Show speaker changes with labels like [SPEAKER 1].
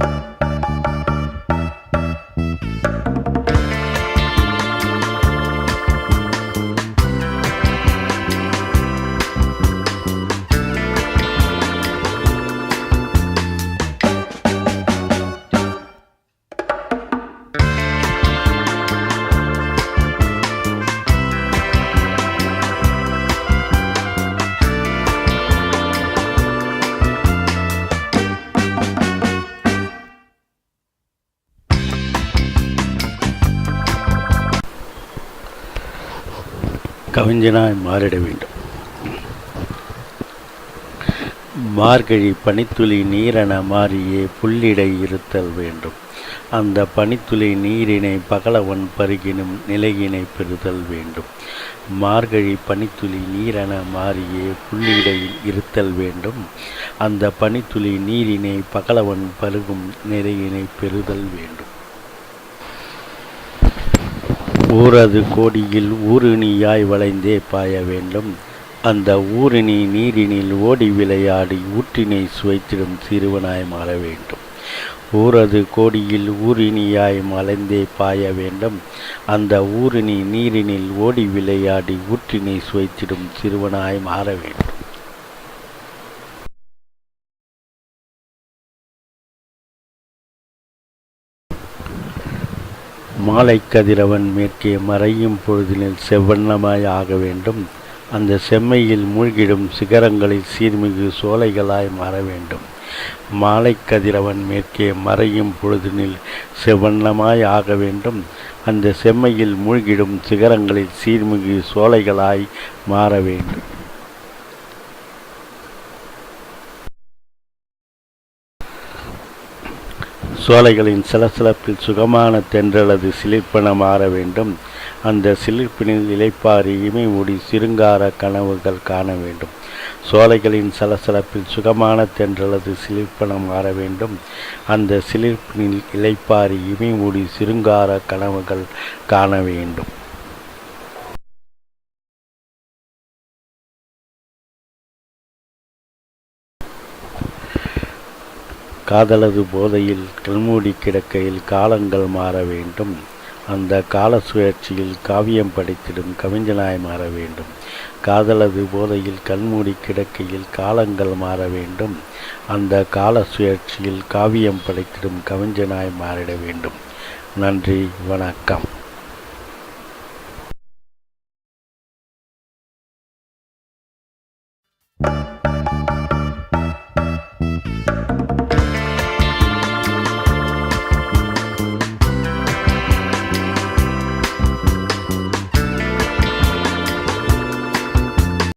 [SPEAKER 1] you கவிஞனாய் மாறிட வேண்டும். மார்கழி பனித்துளி நீரென மாறியே புல்லிடை இருத்தல் வேண்டும். அந்த பனித்துளி நீரினை பகலவன் பருகினும் நிலையினை பெறுதல் வேண்டும். மார்கழி பனித்துளி நீரென மாறியே புள்ளிடையில் இருத்தல் வேண்டும். அந்த பனித்துளி நீரினை பகலவன் பருகும் நிலையினை பெறுதல் வேண்டும். ஊரது கோடியில் ஊருணியாய் வளைந்தே பாய வேண்டும். அந்த ஊருணி நீரினில் ஓடி விளையாடி ஊற்றினை சுவைத்திடும் சிறுவனாய் மாற வேண்டும். ஊரது கோடியில் ஊரிணியாய் மலைந்தே பாய வேண்டும். அந்த ஊருணி நீரினில் ஓடி விளையாடி ஊற்றினை சுவைத்திடும் சிறுவனாய் மாற வேண்டும். மாலை கதிரவன் மேற்கே மறையும் பொழுதினில் செவ்வண்ணமாய் ஆக வேண்டும். அந்த செம்மையில் மூழ்கிடும் சிகரங்களில் சீர்மிகு சோலைகளாய் மாற வேண்டும். மாலை கதிரவன் மேற்கே மறையும் பொழுதினில் செவ்வண்ணமாய் ஆக வேண்டும். அந்த செம்மையில் மூழ்கிடும் சிகரங்களில் சீர்மிகு சோலைகளாய் மாற வேண்டும். சோலைகளின் சலசலப்பில் சுகமான தென்றலது சிலிர்ப்பன மாற வேண்டும். அந்த சிலிர்ப்பினில் இலைப்பாரி இமை மூடி சிருங்கார கனவுகள் காண வேண்டும். சோலைகளின் சலசலப்பில் சுகமான தென்றலது சிலிர்ப்பன மாற வேண்டும். அந்த சிலிர்ப்பினில் இலைப்பாரி இமை மூடி சிருங்கார கனவுகள் காண வேண்டும். காதலது போதையில் கண்மூடி கிடக்கையில் காலங்கள் மாற வேண்டும். அந்த கால சுழற்சியில் காவியம் படைத்திடும் கவிஞனாய் மாற வேண்டும். காதலது போதையில் கண்மூடி கிடக்கையில் காலங்கள் மாற வேண்டும். அந்த கால சுழற்சியில் காவியம் படைத்திடும் கவிஞனாய் மாறிட வேண்டும். நன்றி வணக்கம்.